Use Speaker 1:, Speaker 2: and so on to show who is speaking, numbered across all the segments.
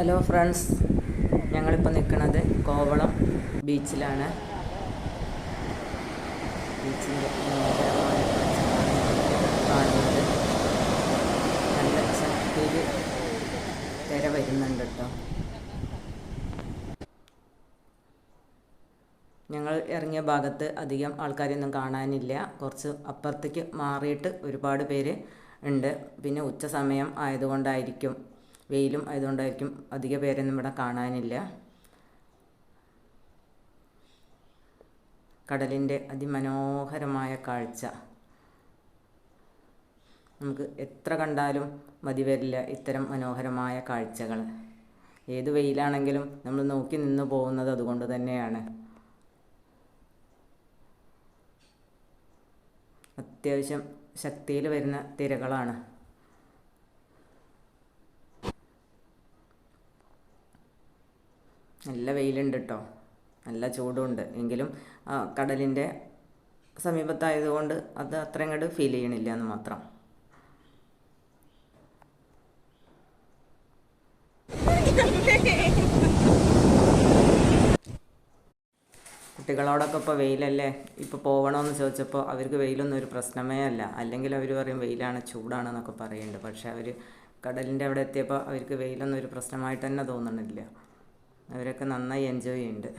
Speaker 1: Hello friends ഞങ്ങളിപ്പോൾ നിൽക്കുന്നത് കോവളം ബീച്ചിലാണ്. ബീച്ചിന്റെ കാണുന്നത് നല്ല ശക്തിയിൽ തിര വരുന്നുണ്ട് കേട്ടോ. ഞങ്ങൾ ഇറങ്ങിയ ഭാഗത്ത് അധികം ആൾക്കാരൊന്നും കാണാനില്ല. കുറച്ച് അപ്പുറത്തേക്ക് മാറിയിട്ട് ഒരുപാട് പേര് ഉണ്ട്. പിന്നെ ഉച്ച സമയം ആയതുകൊണ്ടായിരിക്കും വെയിലും ആയതുകൊണ്ടായിരിക്കും അധിക പേരൊന്നും ഇവിടെ കാണാനില്ല. കടലിന്റെ അതിമനോഹരമായ കാഴ്ച. നമുക്ക് എത്ര കണ്ടാലും മതി വരില്ല ഇത്തരം മനോഹരമായ കാഴ്ചകൾ. ഏത് വെയിലാണെങ്കിലും നമ്മൾ നോക്കി നിന്ന് പോകുന്നത് അതുകൊണ്ട് തന്നെയാണ്. അത്യാവശ്യം ശക്തിയിൽ വരുന്ന തിരകളാണ്. നല്ല വെയിലുണ്ട് കേട്ടോ നല്ല ചൂടുണ്ട്. എങ്കിലും കടലിന്റെ സമീപത്തായതുകൊണ്ട് അത് അത്ര അങ്ങോട്ട് ഫീൽ ചെയ്യണില്ല എന്ന് മാത്രം. കുട്ടികളോടൊക്കെ ഇപ്പോൾ വെയിലല്ലേ? ഇപ്പോൾ പോകണമെന്ന് ചോദിച്ചപ്പോൾ അവർക്ക് വെയിലൊന്നും ഒരു പ്രശ്നമേ അല്ല. അല്ലെങ്കിൽ അവർ പറയും വെയിലാണ് ചൂടാണെന്നൊക്കെ പറയുന്നുണ്ട് പക്ഷെ അവർ കടലിന്റെ അവിടെ എത്തിയപ്പോൾ അവർക്ക് വെയിലൊന്നും ഒരു പ്രശ്നമായിട്ട് തന്നെ തോന്നണില്ല. അവരൊക്കെ നന്നായി എൻജോയ് ചെയ്യുന്നുണ്ട്.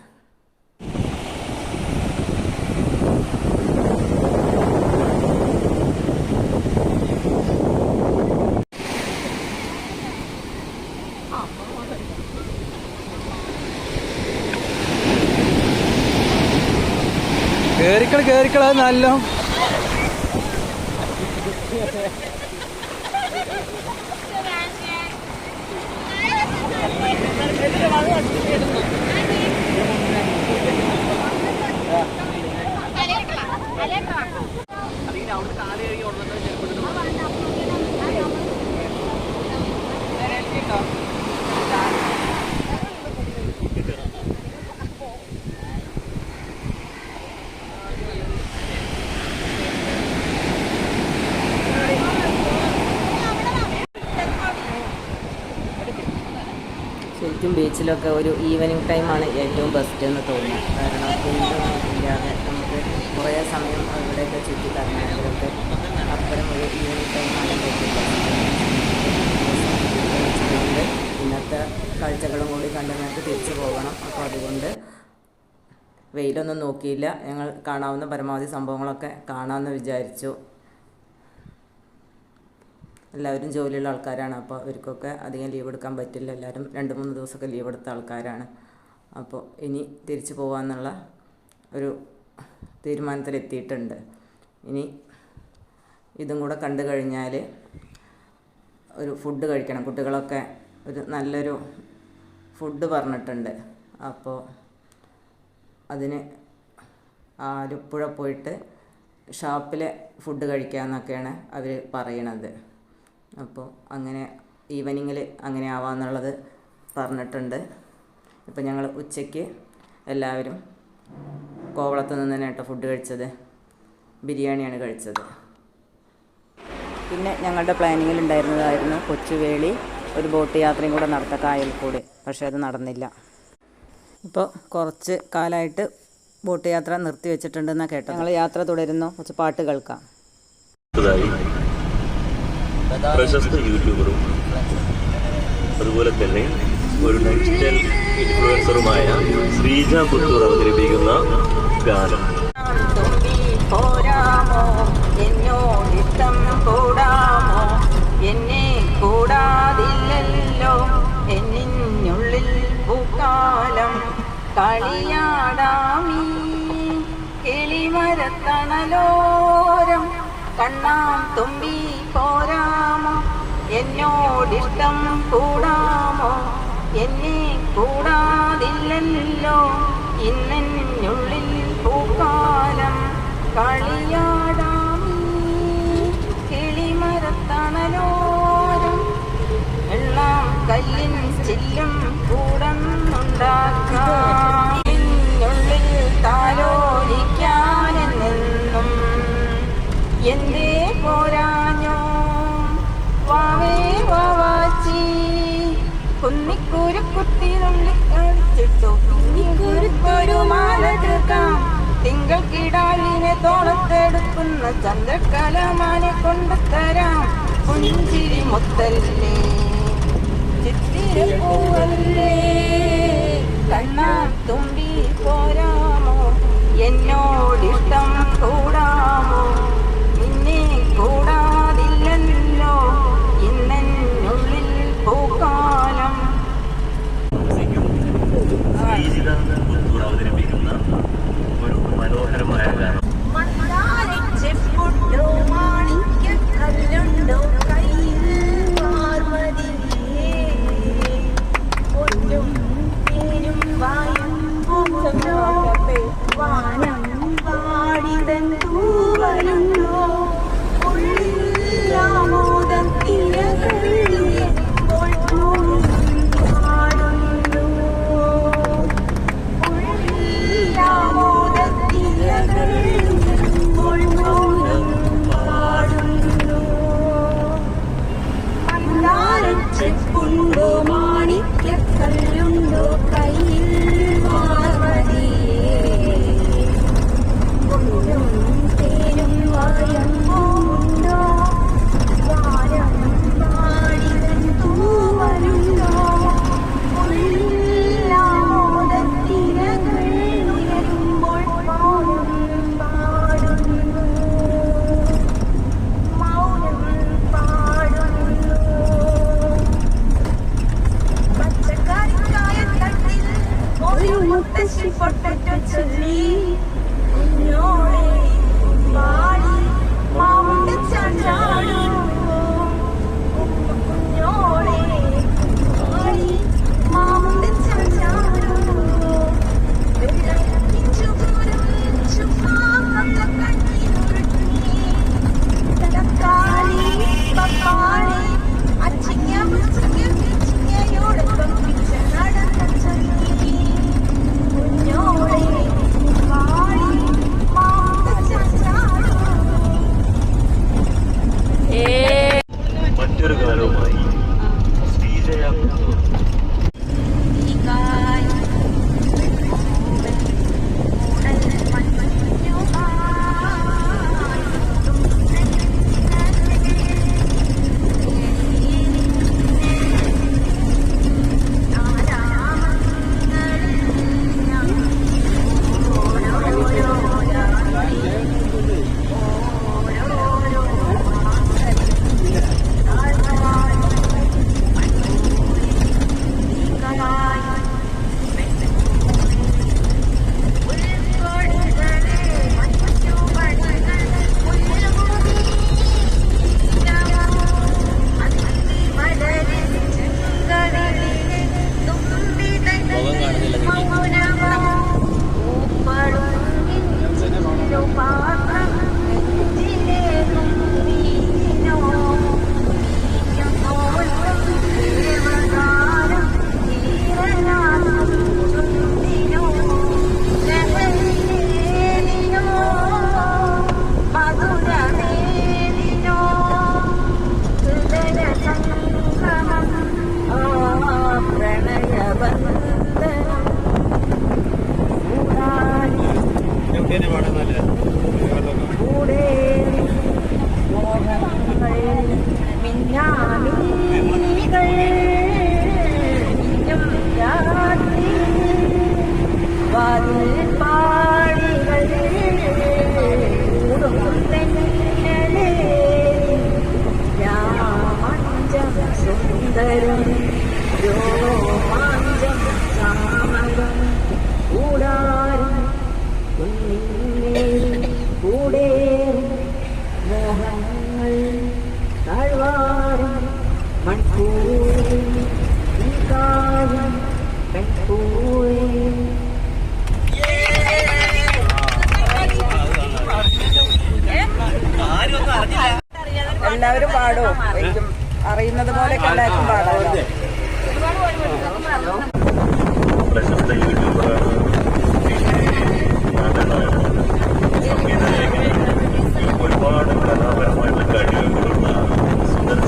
Speaker 2: കേറിക്കള കേറിക്കള നല്ല
Speaker 1: すいません。ബീച്ചിലൊക്കെ ഒരു ഈവനിങ് ടൈമാണ് ഏറ്റവും ബെസ്റ്റ് എന്ന് തോന്നുന്നു കാരണം ഇല്ലാതെ നമുക്ക് കുറേ സമയം ഇവിടെയൊക്കെ ചുറ്റി കറങ്ങാനൊക്കെ അപ്പുറം ഒരു ഈവനിങ് ടൈമാണ് ഏറ്റവും ഇന്നത്തെ കാഴ്ചകളും കൂടി കണ്ട് ഞങ്ങൾക്ക് തിരിച്ചു പോകണം. അപ്പോൾ അതുകൊണ്ട് വെയിലൊന്നും നോക്കിയില്ല. ഞങ്ങൾ കാണാവുന്ന പരമാവധി സംഭവങ്ങളൊക്കെ കാണാമെന്ന് വിചാരിച്ചു. എല്ലാവരും ജോലിയുള്ള ആൾക്കാരാണ്. അപ്പോൾ അവർക്കൊക്കെ അധികം ലീവ് എടുക്കാൻ പറ്റില്ല. എല്ലാവരും രണ്ട് മൂന്ന് ദിവസമൊക്കെ ലീവ് എടുത്ത ആൾക്കാരാണ്. അപ്പോൾ ഇനി തിരിച്ചു പോകാമെന്നുള്ള ഒരു തീരുമാനത്തിലെത്തിയിട്ടുണ്ട്. ഇനി ഇതും കൂടെ കണ്ടു കഴിഞ്ഞാൽ ഒരു ഫുഡ് കഴിക്കണം. കുട്ടികളൊക്കെ ഒരു നല്ലൊരു ഫുഡ് പറഞ്ഞിട്ടുണ്ട്. അപ്പോൾ അതിന് ആലപ്പുഴ പോയിട്ട് ഷാപ്പിലെ ഫുഡ് കഴിക്കാമെന്നൊക്കെയാണ് അവർ പറയണത്. അപ്പോൾ അങ്ങനെ ഈവനിങ്ങിൽ അങ്ങനെ ആവാമെന്നുള്ളത് പറഞ്ഞിട്ടുണ്ട്. ഇപ്പം ഞങ്ങൾ ഉച്ചയ്ക്ക് എല്ലാവരും കോവളത്ത് നിന്ന് തന്നെ കേട്ടോ ഫുഡ് കഴിച്ചത്. ബിരിയാണിയാണ് കഴിച്ചത്. പിന്നെ ഞങ്ങളുടെ പ്ലാനിങ്ങിൽ ഉണ്ടായിരുന്നതായിരുന്നു കൊച്ചുവേളി ഒരു ബോട്ട് യാത്രയും കൂടെ നടത്ത കായൽ കൂടി പക്ഷേ അത് നടന്നില്ല. ഇപ്പോൾ കുറച്ച് കാലമായിട്ട് ബോട്ട് യാത്ര നിർത്തി വെച്ചിട്ടുണ്ടെന്നാണ് കേട്ടോ ഞങ്ങൾ യാത്ര തുടരുന്നു. കുറച്ച് പാട്ട് കേൾക്കാം.
Speaker 3: പ്രശസ്ത യൂട്യൂബറും അതുപോലെ തന്നെ ഒരു ഡിജിറ്റൽ ഇൻഫ്ലുവൻസറുമായ ശ്രീജ പുത്തൂർ അവതരിപ്പിക്കുന്ന ഗാനം.
Speaker 1: പോരാമോ? എന്നോടിഷ്ടം കൂടാമോ? എന്നെ കൂടാതില്ലല്ലോ. എന്നിനുള്ളിൽ പൂക്കാലം കളിയാടാമീ. കിളിമരത്തണലോരം കണ്ണാം തുമ്പി പോരാമോ? എന്നോടിഷ്ടം കൂടാമോ? എന്നെ കൂടാതില്ലല്ലോ. ഇന്നെന്നുള്ളിൽ പൂക്കാലം കളിയാടാമീ. കിളിമരത്തണലോരം എല്ലാം കല്ലിൻ ചില്ലും കൂടന്നുണ്ടാക്കാം. താലോലിക്കാനെന്നും എന്തേ
Speaker 2: ചന്ദ്രക്കലമാനെ കൊണ്ടുത്തരാം പുഞ്ചിരി മുത്തല്ലേ. ചിത്തിരപ്പൂവല്ലേ കണ്ണാ തുമ്പി പോരാമോ? എന്നോടിഷ്ടം കൂടാമോ?
Speaker 3: perfect. തന്നെ പാടാൻ നല്ല
Speaker 2: സുന്ദരം രോമാഞ്ചം കാമകം കൂടാ മോഹങ്ങൾ താഴ്വാറും മൺകൂറും പെൺകൂറും
Speaker 1: എല്ലാവരും പാടും അറിയുന്നത് പോലെ എല്ലാവർക്കും പാടാമല്ലോ
Speaker 3: പ്രശസ്ത യൂട്യൂബർ ഒരുപാട് കലാപരമായിട്ടുള്ള കഴിവുകളുള്ള സുന്ദര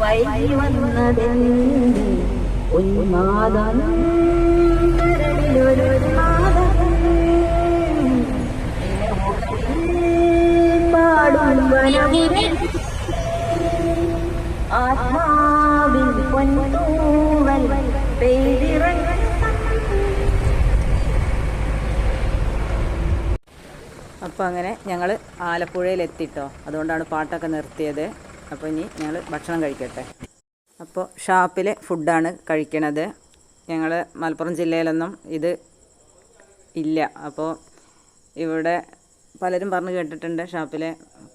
Speaker 2: വൈകി വന്നതെന്ത്? ഉന്മാദം കരളിലൊരു ആത്മാവിൻ പൊൻതൂവൽ
Speaker 1: അപ്പോൾ അങ്ങനെ ഞങ്ങൾ ആലപ്പുഴയിലെത്തിട്ടോ. അതുകൊണ്ടാണ് പാട്ടൊക്കെ നിർത്തിയത്. അപ്പോൾ ഇനി ഞങ്ങൾ ഭക്ഷണം കഴിക്കട്ടെ. അപ്പോൾ ഷാപ്പിലെ ഫുഡാണ് കഴിക്കണത്. ഞങ്ങൾ മലപ്പുറം ജില്ലയിലൊന്നും ഇത് ഇല്ല. അപ്പോൾ ഇവിടെ പലരും പറഞ്ഞു കേട്ടിട്ടുണ്ട് ഷാപ്പിലെ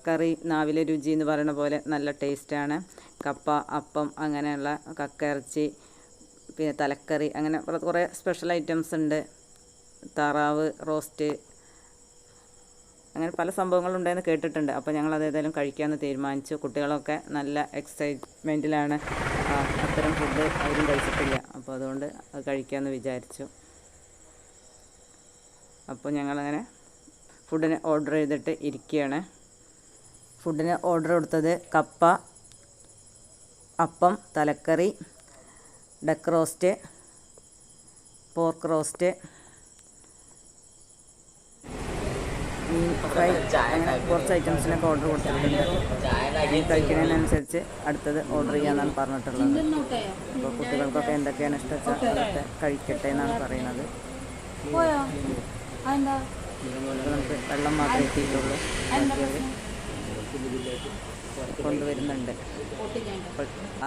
Speaker 1: കറി നാവിലെ രുചി എന്ന് പറയുന്ന പോലെ നല്ല ടേസ്റ്റാണ്. കപ്പ അപ്പം അങ്ങനെയുള്ള കക്കയിറച്ചി പിന്നെ തലക്കറി അങ്ങനെ കുറേ- സ്പെഷ്യൽ ഐറ്റംസ് ഉണ്ട്. താറാവ് റോസ്റ്റ് അങ്ങനെ പല സംഭവങ്ങളുണ്ടെന്ന് കേട്ടിട്ടുണ്ട്. അപ്പോൾ ഞങ്ങൾ അതേതായാലും കഴിക്കാമെന്ന് തീരുമാനിച്ചു. കുട്ടികളൊക്കെ നല്ല എക്സൈറ്റ്മെന്റിലാണ് അത്തരം ഫുഡ് അവരും കഴിച്ചിട്ടില്ല. അപ്പോൾ അതുകൊണ്ട് അത് കഴിക്കാമെന്ന് വിചാരിച്ചു. അപ്പോൾ ഞങ്ങളങ്ങനെ ഫുഡിന് ഓർഡർ ചെയ്തിട്ട് ഇരിക്കുകയാണ് ഫുഡിന് ഓർഡർ കൊടുത്തത് കപ്പ അപ്പം തലക്കറി ഡക്ക് റോസ്റ്റ് പോർക്ക് റോസ്റ്റ് മീൻ ഫ്രൈ അങ്ങനെ കുറച്ച് ഐറ്റംസിനൊക്കെ ഓർഡർ കൊടുത്തിട്ടുണ്ട്. ഈ കഴിക്കുന്നതിനനുസരിച്ച് അടുത്തത് ഓർഡർ ചെയ്യാമെന്നാണ് പറഞ്ഞിട്ടുള്ളത്. അപ്പോൾ കുട്ടികൾക്കൊക്കെ എന്തൊക്കെയാണ് ഇഷ്ടം അതൊക്കെ കഴിക്കട്ടെ എന്നാണ് പറയുന്നത്. നമുക്ക് വെള്ളം മാത്രമേ എത്തിയിട്ടുള്ളൂ. കൊണ്ടുവരുന്നുണ്ട്.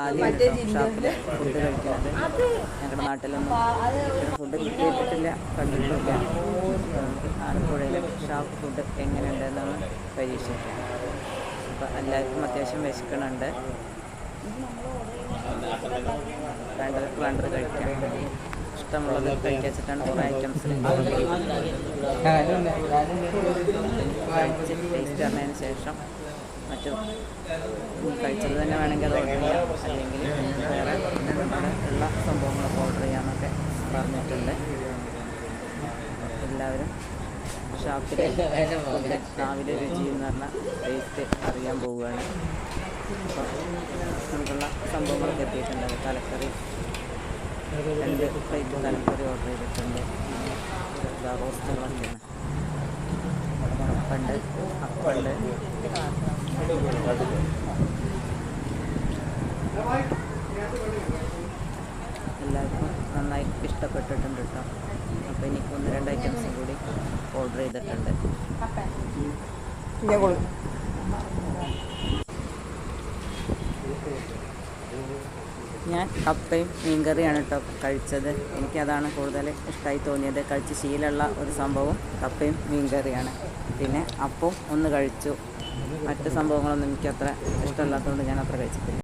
Speaker 1: ആദ്യം ഷാപ്പിൽ ഫുഡ് കഴിക്കുന്നത്. ഞങ്ങളുടെ നാട്ടിലൊന്നും ഫുഡ് കേട്ടിട്ടില്ല കണ്ടിട്ടില്ല. ആലപ്പുഴയിലെ ഷാപ്പ് ഫുഡ് എങ്ങനെയുണ്ടെന്നാണ് പരീക്ഷിക്കുന്നത് അപ്പോൾ എല്ലാവർക്കും അത്യാവശ്യം വിശക്കണുണ്ട് വേണ്ടവർക്ക് വേണ്ടത് കഴിക്കാം. ഇഷ്ടമുള്ളത് കഴിച്ചിട്ടാണ് കുറേ ഐറ്റംസ് കഴിച്ച് ടേസ്റ്റ് അറിഞ്ഞതിന് ശേഷം മറ്റു? കഴിച്ചത് തന്നെ വേണമെങ്കിൽ അത് ഓർഡർ ചെയ്യാം. അല്ലെങ്കിൽ വേറെ നമ്മുടെ ഉള്ള സംഭവങ്ങളൊക്കെ ഓർഡർ ചെയ്യാമെന്നൊക്കെ പറഞ്ഞിട്ടുണ്ട്. എല്ലാവരും ഷാപ്പിലെ ഫുഡ് രാവിലെ രുചി എന്ന് പറഞ്ഞാൽ ടേസ്റ്റ് അറിയാൻ പോവുകയാണ്. അപ്പം നമുക്കുള്ള സംഭവങ്ങളൊക്കെ എത്തിയിട്ടുണ്ട്. തലക്കറി രണ്ട് പ്ലേറ്റ് തലക്കറി ഓർഡർ ചെയ്തിട്ടുണ്ട്. റോസ്റ്റുകളൊക്കെയാണ് പണ്ട് അപ്പണ്ട് എല്ലാവർക്കും നന്നായി ഇഷ്ടപ്പെട്ടിട്ടുണ്ട് കേട്ടോ. അപ്പോൾ എനിക്ക് ഒന്ന് രണ്ട് ഐറ്റംസും കൂടി ഓർഡർ ചെയ്തിട്ടുണ്ട്. ഞാൻ കപ്പയും മീൻകറിയാണ് കേട്ടോ കഴിച്ചത്. എനിക്കതാണ് കൂടുതൽ ഇഷ്ടമായി തോന്നിയത്. കഴിച്ച് ശീലമുള്ള ഒരു സംഭവം കപ്പയും മീൻകറിയാണ്. പിന്നെ അപ്പം ഒന്ന് കഴിച്ചു. മറ്റ് സംഭവങ്ങളൊന്നും എനിക്ക് അത്ര ഇഷ്ടമല്ലാത്തതുകൊണ്ട് ഞാൻ അത്ര കഴിച്ചിട്ടില്ല.